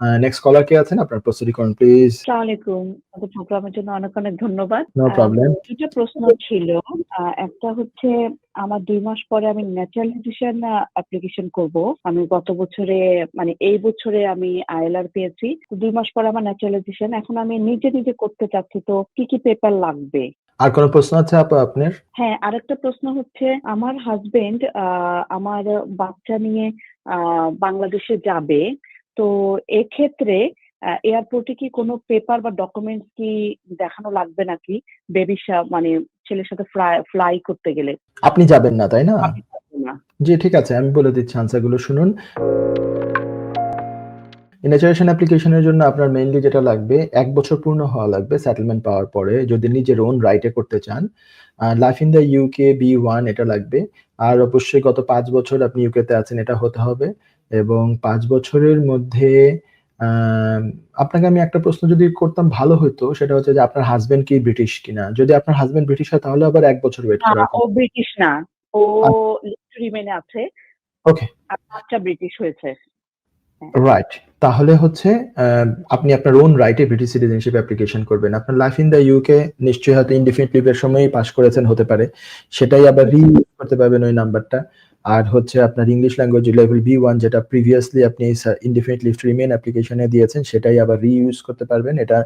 Next কলার কে আছেন? আপনার প্রস্তুতি করুন প্লিজ আসসালামু আলাইকুম আমাদের প্রোগ্রামের জন্য অনেক অনেক ধন্যবাদ। নো প্রবলেম দুটো প্রশ্ন ছিল। একটা হচ্ছে আমার দুই মাস পরে আমি ন্যাচারালাইজেশন অ্যাপ্লিকেশন করব। আমি গত বছরে মানে এই বছরে আমি আইএলআর পেয়েছি। দুই মাস পরে আমার ন্যাচারাল ন্যাচারালাইজেশন এখন আমি নিজে নিজে করতে চাচ্ছি তো কি কি পেপার লাগবে? আর কোনো প্রশ্ন আছে আপু আপনার? হ্যাঁ আরেকটা প্রশ্ন হচ্ছে আমার হাজবেন্ড আমার বাচ্চা নিয়ে আহ, বাংলাদেশে যাবে। তো এক্ষেত্রে এয়ারপোর্টে কি কোনো পেপার বা ডকুমেন্টস কি দেখানো লাগবে নাকি? বেবি মানে ছেলের সাথে ফ্লাই করতে গেলে? আপনি যাবেন না তাই না? না। জি ঠিক আছে আমি বলে দিচ্ছি আনসারগুলো শুনুন। ইনাচারেশন অ্যাপ্লিকেশনের জন্য আপনার মেইনলি যেটা লাগবে এক বছর পূর্ণ হওয়া লাগবে সেটেলমেন্ট পাওয়ার পরে যদি নিজের ওন রাইটে করতে চান। Life in the UK B one এটা লাগবে। আর অবশ্যই গত পাঁচ বছর আপনি ইউকেতে আছেন এটা হতে হবে। এবং পাঁচ বছরের মধ্যে আপনাকে আমি একটা প্রশ্ন যদি করতাম ভালো হতো সেটা হচ্ছে যে আপনার হাজবেন্ড কি ব্রিটিশ কিনা? যদি আপনার হাজবেন্ড ব্রিটিশ হয় তাহলে আবার এক বছর ওয়েট করা ও ব্রিটিশ না ও রিমেনে আছে। ওকে বাচ্চা ব্রিটিশ হয়েছে। রাইট তাহলে হচ্ছে আপনি আপনার ওন রাইটে ব্রিটিশ সিটিজেনশিপ অ্যাপ্লিকেশন করবেন। আপনার লাইফ ইন দ্য ইউকে নিশ্চয়ই হয়তো ইনডিফিনিট লিভের সময়ই পাস করেছেন হতে পারে। সেটাই আবার রি করতে পারবেন ওই নাম্বারটা আর হচ্ছে আপনার English language level B one যেটা প্রিভিয়াসলি আপনি ইনডিফিনিট টু রিমেন অ্যাপ্লিকেশনে দিয়েছেন, সেটাই আবার রি ইউজ করতে পারবেন। এটা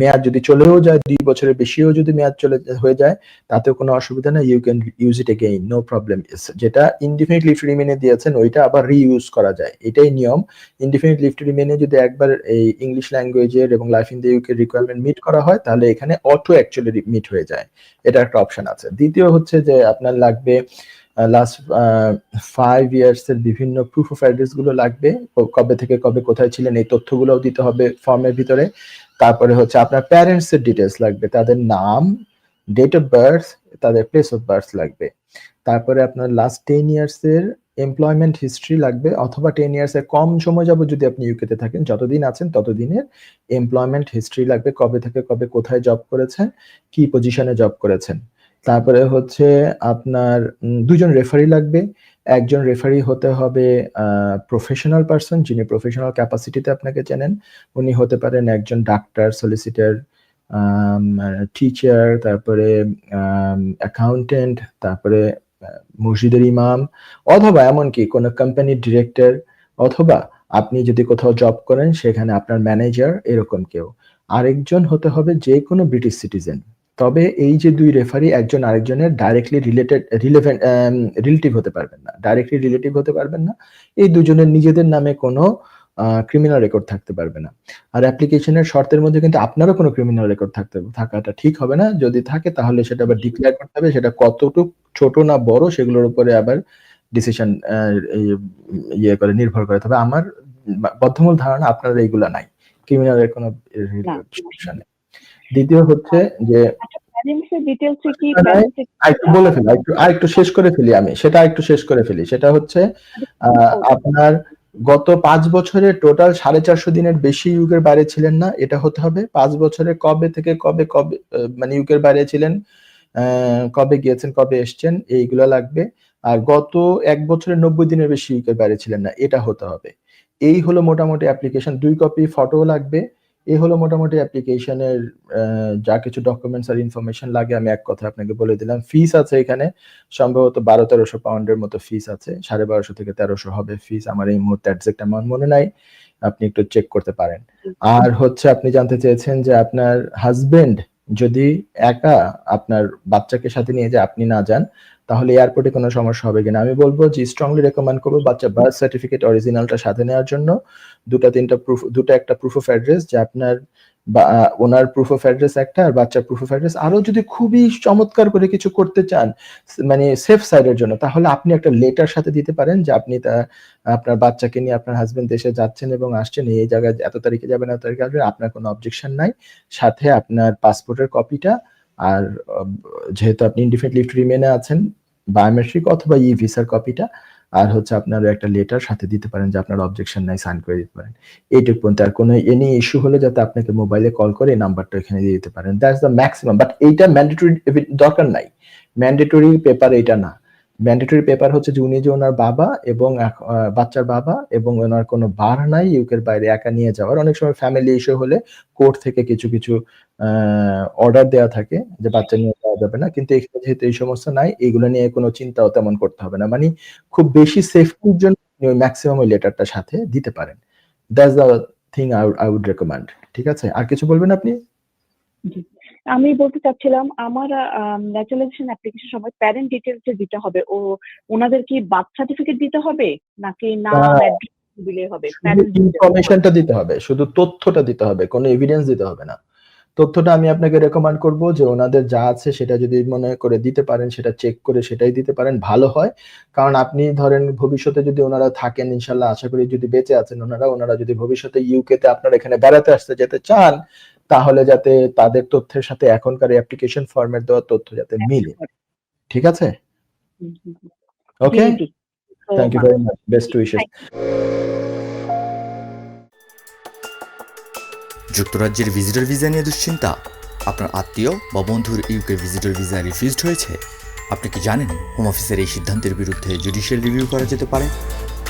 মেয়াদ যদি চলেও যায়, দুই বছরের বেশিও যদি মেয়াদ চলে হয়ে যায়, তাতেও কোনো অসুবিধা নেই you can use it again no problem is যেটা ইনডিফিনিট লিভ টু রিমেনে দিয়েছেন, ওইটা আবার রি ইউজ করা যায়। এটাই নিয়ম। ইনডিফিনিট লিভ টু রিমেনে যদি একবার এই ইংলিশ ল্যাঙ্গুয়েজের এবং life in the UK requirement meet করা হয়, তাহলে এখানে অটো অ্যাকচুয়ালি মিট হয়ে যায়। এটা একটা অপশন আছে। দ্বিতীয় হচ্ছে যে আপনার লাগবে লাস্ট ফাইভ ইয়ার্স এর বিভিন্ন প্রুফ অফ অ্যাড্রেসগুলো লাগবে। কবে থেকে কবে কোথায় ছিলেন, এই তথ্যগুলোও দিতে হবে ফর্মের ভিতরে। তারপরে হচ্ছে আপনার প্যারেন্টস এর ডিটেলস লাগবে, তাদের নাম ডেট অফ বার্থ তাদের প্লেস অফ বার্থ লাগবে। তারপরে আপনার লাস্ট টেন ইয়ার্স এর এমপ্লয়মেন্ট হিস্ট্রি লাগবে, অথবা টেন ইয়ার্স এর কম সময় যাবত যদি আপনি ইউকেতে থাকেন, যতদিন আছেন ততদিনের এমপ্লয়মেন্ট হিস্ট্রি লাগবে, কবে থেকে কবে কোথায় জব করেছেন, কি পজিশনে জব করেছেন। তারপরে হচ্ছে আপনার দুজন রেফারি লাগবে। একজন রেফারি হতে হবে প্রফেশনাল পার্সন যিনি প্রফেশনাল ক্যাপাসিটিতে আপনাকে চেনেন। উনি হতে পারেন একজন ডাক্তার সলিসিটার টিচার তারপরে অ্যাকাউন্টেন্ট তারপরে মসজিদের ইমাম অথবা এমনকি কোনো কোম্পানির ডিরেক্টর অথবা আপনি যদি কোথাও জব করেন, সেখানে আপনার ম্যানেজার এরকম কেউ। আরেকজন হতে হবে যে কোনো ব্রিটিশ সিটিজেন তবে এই যে দুই রেফারি একজন আরেকজনের ডাইরেক্টলি রিলেটেড রিলেভেন্ট রিলেটিভ হতে পারবেন না ডাইরেক্টলি রিলেটিভ হতে পারবেন না এই দুজনের নিজেদের নামে কোনো ক্রিমিনাল রেকর্ড থাকতে পারবে না। আর অ্যাপ্লিকেশনের শর্তের মধ্যে কিন্তু আপনারও কোনো ক্রিমিনাল রেকর্ড থাকতে থাকাটা ঠিক হবে না। যদি থাকে তাহলে সেটা আবার ডিক্লেয়ার করতে হবে সেটা কতটুক ছোট না বড় সেগুলোর উপরে আবার ডিসিশন ইয়ে করে নির্ভর করে। তবে আমার বদ্ধমূল ধারণা আপনার এইগুলা নাই। ক্রিমিনালের কোনো সমস্যা নেই। দ্বিতীয় হচ্ছে যে আচ্ছা প্যারেন্টস এর ডিটেলস কি না, না, parents এর- আরেকটু বলে ফেলি আরেকটু আরেকটু শেষ করে ফেলি আমি সেটা একটু শেষ করে ফেলি সেটা হচ্ছে আপনার গত পাঁচ বছরে টোটাল সাড়ে চারশো দিনের বেশি ইউকের বাইরে ছিলেন না এটা হতে হবে পাঁচ বছরে কবে থেকে কবে কবে মানে ইউকের বাইরে ছিলেন আহ, কবে গিয়েছেন কবে এসছেন এইগুলো লাগবে আর গত এক বছরে নব্বই দিনের বেশি ইউকের বাইরে ছিলেন না এটা হতে হবে। এই হলো মোটামুটি অ্যাপ্লিকেশন দুই কপি ফটো লাগবে এই হলো মোটামুটি অ্যাপ্লিকেশনের যা কিছু ডকুমেন্টস আর ইনফরমেশন লাগে আমি এক কথা আপনাকে বলে দিলাম। ফিস আছে এখানে। সম্ভবত বারো তেরোশো পাউন্ডের মতো ফিস আছে। সাড়ে বারোশো থেকে তেরোশো হবে ফিস আমার এই মুহূর্তে অ্যাডজেক্ট আমার মনে নাই। আপনি একটু চেক করতে পারেন। আর হচ্ছে আপনি জানতে চেয়েছেন যে আপনার হাজবেন্ড যদি একা আপনার বাচ্চাকে সাথে নিয়ে যে আপনি না যান, তাহলে এয়ারপোর্টে কোনো সমস্যা হবে কিনা? আমি বলব যে স্ট্রংলি রেকমেন্ড করব বাচ্চা বার্থ সার্টিফিকেট অরিজিনালটা সাথে নেওয়ার জন্য। দুটা তিনটা প্রুফ দুটা একটা প্রুফ অফ অ্যাড্রেস যে আপনার বা ওনার প্রুফ অফ অ্যাড্রেস একটা আর বাচ্চার প্রুফ অফ অ্যাড্রেস আরও যদি খুবই চমৎকার করে কিছু করতে চান মানে সেফ সাইডের জন্য, তাহলে আপনি একটা লেটার সাথে দিতে পারেন যে আপনি তা, আপনার বাচ্চাকে নিয়ে আপনার হাজবেন্ড দেশে যাচ্ছেন এবং আসছেন, এই জায়গায় এত তারিখে যাবেন, এত তারিখে আসবেন, আপনার কোনো অবজেকশন নাই। সাথে আপনার পাসপোর্টের কপিটা আর যেহেতু আপনি ইনডিফিনিট লিভ রিমেনে আছেন বায়োমেট্রিক অথবা ই ভিসার কপিটা আর হচ্ছে আপনার একটা লেটার সাথে দিতে পারেন যে আপনার অবজেকশন নাই সাইন করে দিতে পারেন। এইটুক পর্যন্ত আর কোনো এনি ইস্যু হলে যাতে আপনাকে মোবাইলে কল করে নাম্বারটা এখানে দিয়ে দিতে পারেন। দ্যাটস দ্য ম্যাক্সিমাম বাট এইটা ম্যান্ডেটরি দরকার নাই। ম্যান্ডেটরি পেপার এটা না। ম্যান্ডেটরি পেপার হচ্ছে যে উনি যে ওনার বাবা এবং বাচ্চার বাবা এবং ওনার কোনো বার নাই ইউকের বাইরে একা নিয়ে যাওয়ার। অনেক সময় ফ্যামিলি ইস্যু হলে কোর্ট থেকে কিছু কিছু অর্ডার দেওয়া থাকে যে বাচ্চা নিয়ে যাওয়া যাবে না। কিন্তু এখানে যেহেতু এই সমস্যা নাই, এগুলো নিয়ে কোনো চিন্তাও তেমন করতে হবে না। মানে খুব বেশি সেফটির জন্য ওই ম্যাক্সিমাম ওই লেটারটা সাথে দিতে পারেন। That's the thing I would recommend ঠিক আছে? আর কিছু বলবেন আপনি? আমি বলতে চাচ্ছিলাম আমার ন্যাচারালাইজেশন অ্যাপ্লিকেশন সময় প্যারেন্ট ডিটেলস দিতে হবে ও ওনাদের কি বার্থ সার্টিফিকেট দিতে হবে? নাকি অ্যাড্রেস দিলে হবে? ইনফরমেশনটা দিতে হবে শুধু তথ্যটা দিতে হবে কোনো এভিডেন্স দিতে হবে না। তথ্যটা আমি আপনাকে রেকমেন্ড করব যে ওনাদের যা আছে সেটা যদি মনে করে দিতে পারেন সেটা চেক করে সেটাই দিতে পারেন ভালো হয়। কারণ আপনি ধরেন ভবিষ্যতে যদি ওনারা থাকেন ইনশাল্লাহ আশা করি যদি বেঁচে আছেন ওনারা ওনারা যদি ভবিষ্যতে ইউকে তে আপনার এখানে বেড়াতে আসতে যেতে চান তাহলে যাতে তাদের তথ্যের সাথে এখনকার অ্যাপ্লিকেশন ফর্মের দেওয়া তথ্য যাতে মিলে। ঠিক আছে? Okay thank you very much best wishes যুক্তরাজ্যের ভিজিটর ভিসা নিয়ে দুশ্চিন্তা? আপনার আত্মীয় বা বন্ধুর ইউকে ভিজিটর ভিসা রিফিউজড হয়েছে? আপনি কি জানেন হোম অফিসের এই সিদ্ধান্তের বিরুদ্ধে জুডিশিয়াল রিভিউ করা যেতে পারে?